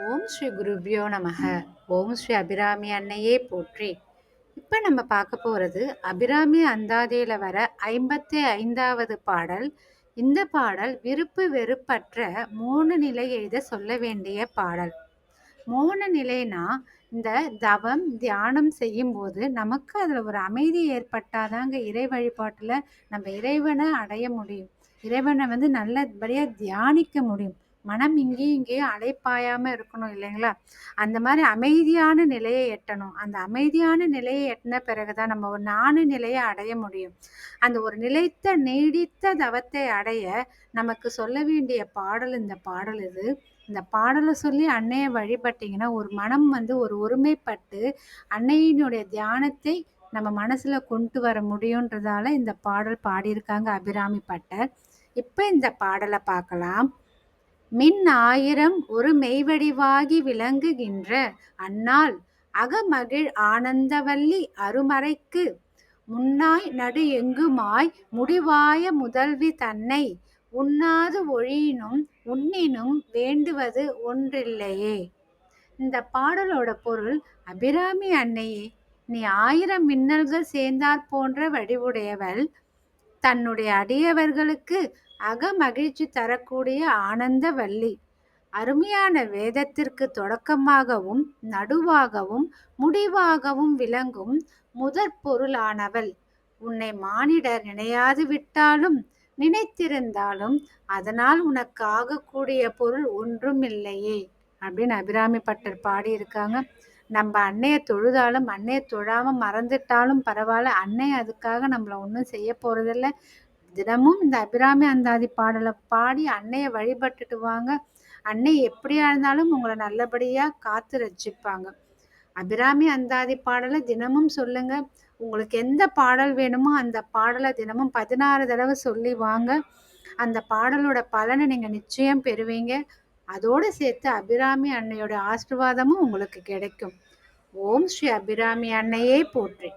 ஓம் ஸ்ரீ குருபியோ நமக. ஓம் ஸ்ரீ அபிராமி அன்னையே போற்றி. இப்போ நம்ம பார்க்க போகிறது அபிராமி அந்தாதியில் வர ஐம்பத்தி ஐந்தாவது பாடல். இந்த பாடல் விருப்பு வெறுப்பற்ற மூணு நிலை எழுத சொல்ல வேண்டிய பாடல். மூணு நிலைனா இந்த தவம் தியானம் செய்யும்போது நமக்கு அதில் ஒரு அமைதி ஏற்பட்டாதாங்க இறை வழிபாட்டில் நம்ம இறைவனை அடைய முடியும். இறைவனை வந்து நல்லபடியாக தியானிக்க முடியும். மனம் இங்கேயும் இங்கேயும் அலைப்பாயாமல் இருக்கணும் இல்லைங்களா? அந்த மாதிரி அமைதியான நிலையை எட்டணும். அந்த அமைதியான நிலையை எட்டின பிறகு தான் நம்ம ஒரு நானு நிலையை அடைய முடியும். அந்த ஒரு நிலைத்த நீடித்த தவத்தை அடைய நமக்கு சொல்ல வேண்டிய பாடல் இந்த பாடல் இது. இந்த பாடலை சொல்லி அன்னையை வழிபட்டிங்கன்னா ஒரு மனம் வந்து ஒரு ஒருமைப்பட்டு அன்னையினுடைய தியானத்தை நம்ம மனசில் கொண்டு வர முடியுன்றதால இந்த பாடல் பாடியிருக்காங்க அபிராமி பட்டர். இப்போ இந்த பாடலை பார்க்கலாம். மின் ஆயிரம் ஒரு மெய்வடிவாகி விளங்குகின்ற அந்நாள் அகமகிழ் ஆனந்தவல்லி அருமறைக்கு முன்னாய் நடு எங்குமாய் முடிவாய முதல்வி தன்னை உண்ணாது ஒழியினும் உண்ணினும் வேண்டுவது ஒன்றில்லையே. இந்த பாடலோட பொருள் அபிராமி அன்னையே நீ ஆயிரம் மின்னல்கள் சேர்ந்தாற் போன்ற வடிவுடையவள் தன்னுடைய அடியவர்களுக்கு அகமகிழ்ச்சி தரக்கூடிய ஆனந்த வள்ளி. அருமையான வேதத்திற்கு தொடக்கமாகவும் நடுவாகவும் முடிவாகவும் விளங்கும் முதற் பொருளானவள். உன்னை மானிடர் நினையாது விட்டாலும் நினைத்திருந்தாலும் அதனால் உனக்கு ஆகக்கூடிய பொருள் ஒன்றும் இல்லையே அப்படின்னு அபிராமி பட்டர் பாடியிருக்காங்க. நம்ம அன்னையை தொழுதாலும் அன்னையை தொழாமல் மறந்துட்டாலும் பரவாயில்ல. அன்னை அதுக்காக நம்மளை ஒன்றும் செய்ய போகிறதில்ல தினமும் இந்த அபிராமி அந்தாதி பாடலை பாடி அன்னையை வழிபட்டுட்டு வாங்க. அன்னை எப்படியா இருந்தாலும் உங்களை நல்லபடியாக காத்து ரச்சிப்பாங்க அபிராமி அந்தாதி பாடலை தினமும் சொல்லுங்க. உங்களுக்கு எந்த பாடல் வேணுமோ அந்த பாடலை தினமும் பதினாறு தடவை சொல்லி வாங்க. அந்த பாடலோட பலனை நீங்கள் நிச்சயம் பெறுவீங்க. அதோடு சேர்த்து அபிராமி அன்னையோட ஆசிர்வாதமும் உங்களுக்கு கிடைக்கும். ஓம் ஸ்ரீ அபிராமி அன்னையே போற்றி.